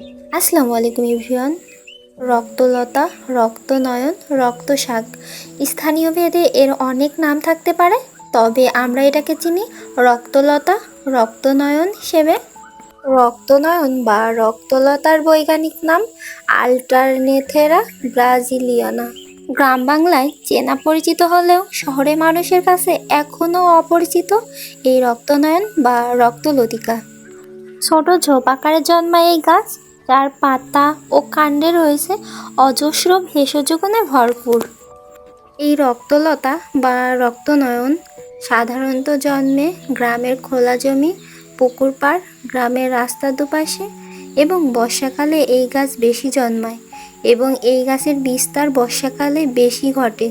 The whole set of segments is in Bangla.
আসসালামু আলাইকুম ইভিয়ান রক্তলতা, রক্তনয়ন রক্তশাক স্থানীয় ভেদে এর অনেক নাম থাকতে পারে, তবে আমরা এটাকে চিনি রক্তলতা, রক্তনয়ন হিসেবে। রক্তনয়ন বা রক্তলতার বৈজ্ঞানিক নাম আল্টারনেথেরা ব্রাজিলিয়ানা। গ্রাম বাংলায় চেনা পরিচিত হলেও শহরে মানুষের কাছে এখনও অপরিচিত এই রক্তনয়ন বা রক্তলতিকা। ছোট ঝোপ আকারে জন্মায় এই গাছ। যার পাতা ও কাণ্ডে রয়েছে অজস্র ভেষজ গুণে ভরপুর। এই রক্তলতা বা রক্তনয়ন সাধারণত জন্মে গ্রামের খোলা জমি, পুকুর পাড়, গ্রামের রাস্তার দুপাশে এবং বর্ষাকালে এই গাছ বেশি জন্মায় এবং এই গাছের বিস্তার বর্ষাকালে বেশি ঘটে।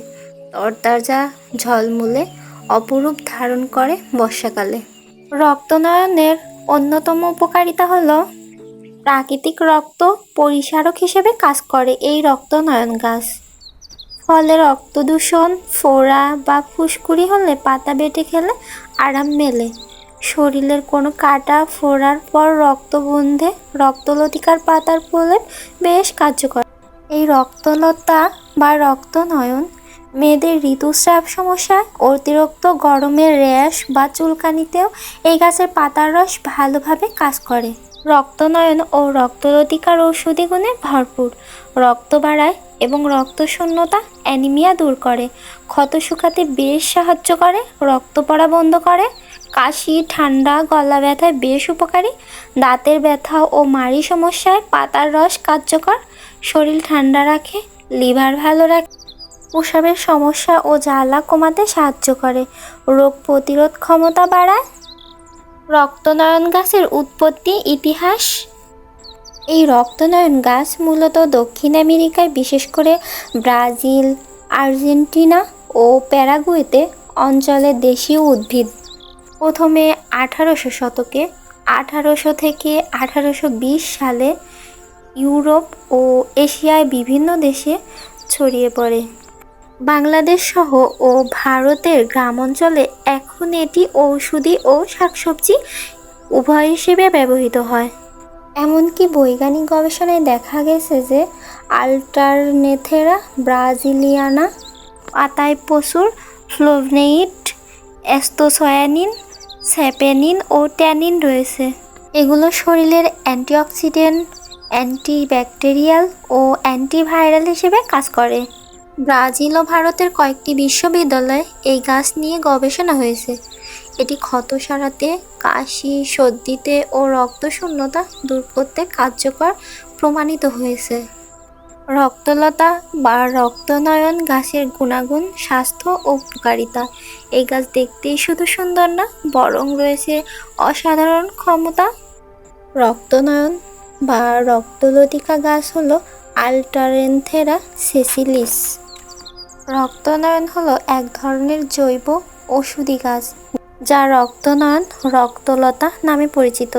তরতাজা ঝলমুলে অপরূপ ধারণ করে বর্ষাকালে। রক্তনয়নের অন্যতম উপকারিতা হলো প্রাকৃতিক রক্ত পরিসারক হিসেবে কাজ করে এই রক্তনয়ন গাছ। ফলে রক্ত দূষণ, ফোড়া বা ফুসকুড়ি হলে পাতা বেটে খেলে আরাম মেলে। শরীরের কোনো কাটা ফোড়ার পর রক্ত বন্ধে রক্তলতিকার পাতার প্রলেপ বেশ কার্যকর। এই রক্তলতা বা রক্তনয়ন মেয়েদের ঋতুস্রাব সমস্যা অতিরিক্ত গরমের র্যাশ বা চুলকানিতেও এই গাছের পাতার রস ভালোভাবে কাজ করে। রক্তনয়ন ও রক্তলতিকার ঔষধি গুণে ভরপুর। রক্ত বাড়ায় এবং রক্ত শূন্যতা অ্যানিমিয়া দূর করে। ক্ষত শুকাতে বেশ সাহায্য করে, রক্ত পড়া বন্ধ করে। কাশি, ঠান্ডা, গলা ব্যথায় বেশ উপকারী। দাঁতের ব্যথা ও মাড়ি সমস্যায় পাতার রস কার্যকর। শরীর ঠান্ডা রাখে, লিভার ভালো রাখে। প্রসাবের সমস্যা ও জ্বালা কমাতে সাহায্য করে। রোগ প্রতিরোধ ক্ষমতা বাড়ায়। রক্তনয়ন গাছের উৎপত্তি ইতিহাস? এই রক্তনয়ন গাছ মূলত দক্ষিণ আমেরিকায়, বিশেষ করে ব্রাজিল, আর্জেন্টিনা ও প্যারাগুয়েতে অঞ্চলে দেশীয় উদ্ভিদ। প্রথমে আঠারোশো শতকে, আঠারোশো থেকে আঠারোশো বিশ সালে ইউরোপ ও এশিয়ায় বিভিন্ন দেশে ছড়িয়ে পড়ে। বাংলাদেশ সহ ও ভারতের গ্রামাঞ্চলে এখন এটি ঔষধি ও শাকসবজি উভয় হিসেবে ব্যবহৃত হয়। এমনকি বৈজ্ঞানিক গবেষণায় দেখা গেছে যে আল্টারনেথেরা ব্রাজিলিয়ানা পাতায় প্রচুর ফ্লোভনেইট অ্যাস্তোসয়ানিন স্যাপেনিন ও ট্যানিন রয়েছে। এগুলো শরীরের অ্যান্টিঅক্সিডেন্ট, অ্যান্টিব্যাকটেরিয়াল ও অ্যান্টিভাইরাল হিসেবে কাজ করে। ব্রাজিল ও ভারতের কয়েকটি বিশ্ববিদ্যালয়ে এই গাছ নিয়ে গবেষণা হয়েছে। এটি ক্ষত সারাতে, কাশি, সর্দিতে ও রক্তশূন্যতা দূর করতে কার্যকর প্রমাণিত হয়েছে। রক্তলতা বা রক্তনয়ন গাছের গুণাগুণ, স্বাস্থ্য ও উপকারিতা। এই গাছ দেখতেই শুধু সুন্দর না, বরং রয়েছে অসাধারণ ক্ষমতা। রক্তনয়ন বা রক্তলতিকা গাছ হলো আল্টারেনথেরা সেসিলিস। রক্তনয়ন হলো এক ধরনের জৈব ওষুধি গাছ যা রক্তনয়ন, রক্তলতা নামে পরিচিত।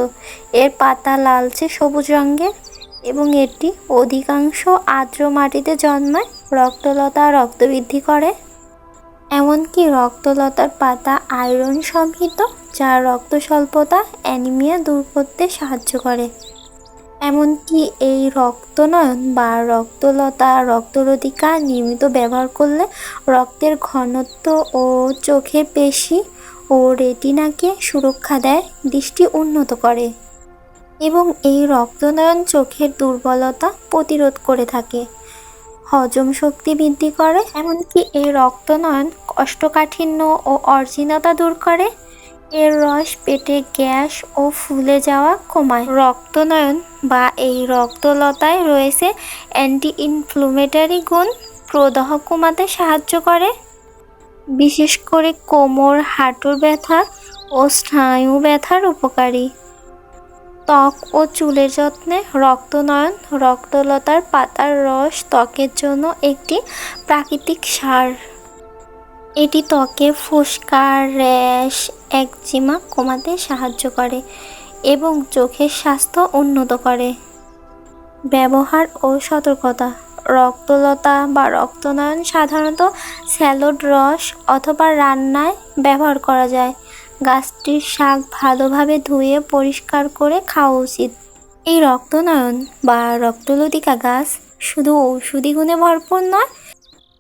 এর পাতা লালচে সবুজ রঙের এবং এটি অধিকাংশ আর্দ্র মাটিতে জন্মায়, রক্তলতা রক্ত বৃদ্ধি করে। এমনকি রক্তলতার পাতা আয়রন সমৃদ্ধ, যা রক্ত স্বল্পতা অ্যানিমিয়া দূর করতে সাহায্য করে। এমনকি এই রক্তনয়ন বা রক্তলতা রক্তরোধিকা নিয়মিত ব্যবহার করলে রক্তের ঘনত্ব ও চোখের পেশি ও রেটিনাকে সুরক্ষা দেয়, দৃষ্টি উন্নত করে। এবং এই রক্তনয়ন চোখের দুর্বলতা প্রতিরোধ করে থাকে। হজম শক্তি বৃদ্ধি করে, এমনকি এই রক্তনয়ন কষ্টকাঠিন্য ও অর্জিনতা দূর করে। এর রস পেটে গ্যাস ও ফুলে যাওয়া কমায়। রক্তনয়ন বা এই রক্তলতায় রয়েছে অ্যান্টি ইনফ্লুমেটারি গুণ, প্রদাহ কমাতে সাহায্য করে। বিশেষ করে কোমর, হাঁটুর ব্যথা ও স্নায়ু ব্যথার উপকারী। ত্বক ও চুলের যত্নে রক্তনয়ন, রক্তলতার পাতার রস, ত্বকের জন্য একটি প্রাকৃতিক সার। এটি ত্বকে ফোসকা, র্যাশ, একজিমা কমাতে সাহায্য করে এবং চোখের স্বাস্থ্য উন্নত করে। ব্যবহার ও সতর্কতা। রক্তলতা বা রক্তনয়ন সাধারণত স্যালোড রস অথবা রান্নায় ব্যবহার করা যায়। গাছটির শাক ভালোভাবে ধুয়ে পরিষ্কার করে খাওয়া উচিত। এই রক্তনয়ন বা রক্তলতিকা গাছ শুধু ঔষধি গুণে ভরপুর নয়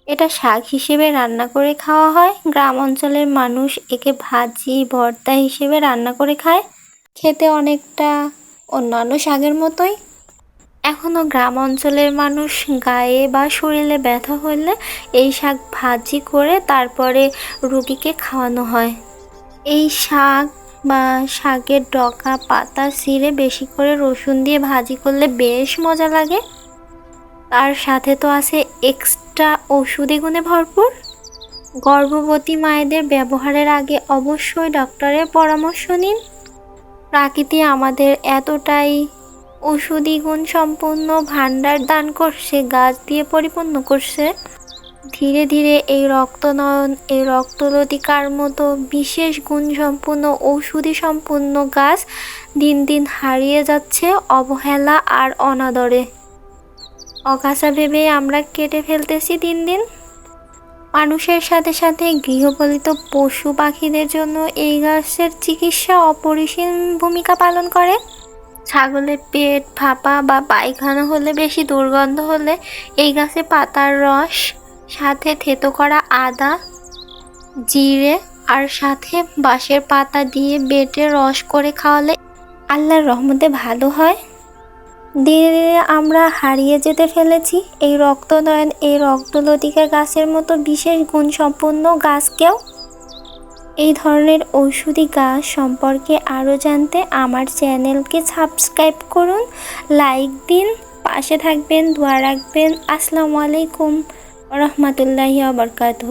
এটা শাক হিসেবে রান্না করে খাওয়া হয়। গ্রাম অঞ্চলের মানুষ একে ভাজি, ভর্তা হিসেবে রান্না করে খায়। খেতে অনেকটা অন্যান্য শাকের মতোই। এখনও গ্রাম অঞ্চলের মানুষ গায়ে বা শরীরে ব্যথা হলে এই শাক ভাজি করে তারপরে রুগীকে খাওয়ানো হয়। এই শাক বা শাকের ডকা পাতা ছিঁড়ে বেশি করে রসুন দিয়ে ভাজি করলে বেশ মজা লাগে। তার সাথে তো আছে এক্সট্রা ওষুধি গুণে ভরপুর? গর্ভবতী মায়েদের ব্যবহারের আগে অবশ্যই ডক্টরের পরামর্শ নিন। প্রাকৃতি আমাদের এতটাই ওষুধি গুণ সম্পূর্ণ ভাণ্ডার দান করছে, গাছ দিয়ে পরিপূর্ণ করছে। ধীরে ধীরে এই রক্তনয়ন, এই রক্তলতিকার মতো বিশেষ গুণ সম্পূর্ণ ঔষধি সম্পূর্ণ গাছ দিন দিন হারিয়ে যাচ্ছে অবহেলা আর অনাদরে। অগাছা ভেবে আমরা কেটে ফেলতেছি দিন দিন। মানুষের সাথে সাথে গৃহপালিত পশু পাখিদের জন্য এই গাছের চিকিৎসা অপরিসীম ভূমিকা পালন করে। ছাগলের পেট ফাঁপা বা পায়খানা হলে বেশি দুর্গন্ধ হলে এই গাছে পাতার রস, সাথে থেতো করা আদা, জিরে আর সাথে বাঁশের পাতা দিয়ে বেটে রস করে খাওয়ালে আল্লাহর রহমতে ভালো হয়। ধীরে ধীরে আমরা হারিয়ে যেতে ফেলেছি। এই রক্তনয়ন, এই রক্তলতিকা গাছের মতো বিশেষ গুণসম্পন্ন গাছকেও এই ধরনের ঔষধি গাছ সম্পর্কে আরও জানতে আমার চ্যানেলকে সাবস্ক্রাইব করুন, লাইক দিন, পাশে থাকবেন, দোয়া রাখবেন। আসসালামু আলাইকুম রহমতুল্লাহি আবরকাতহ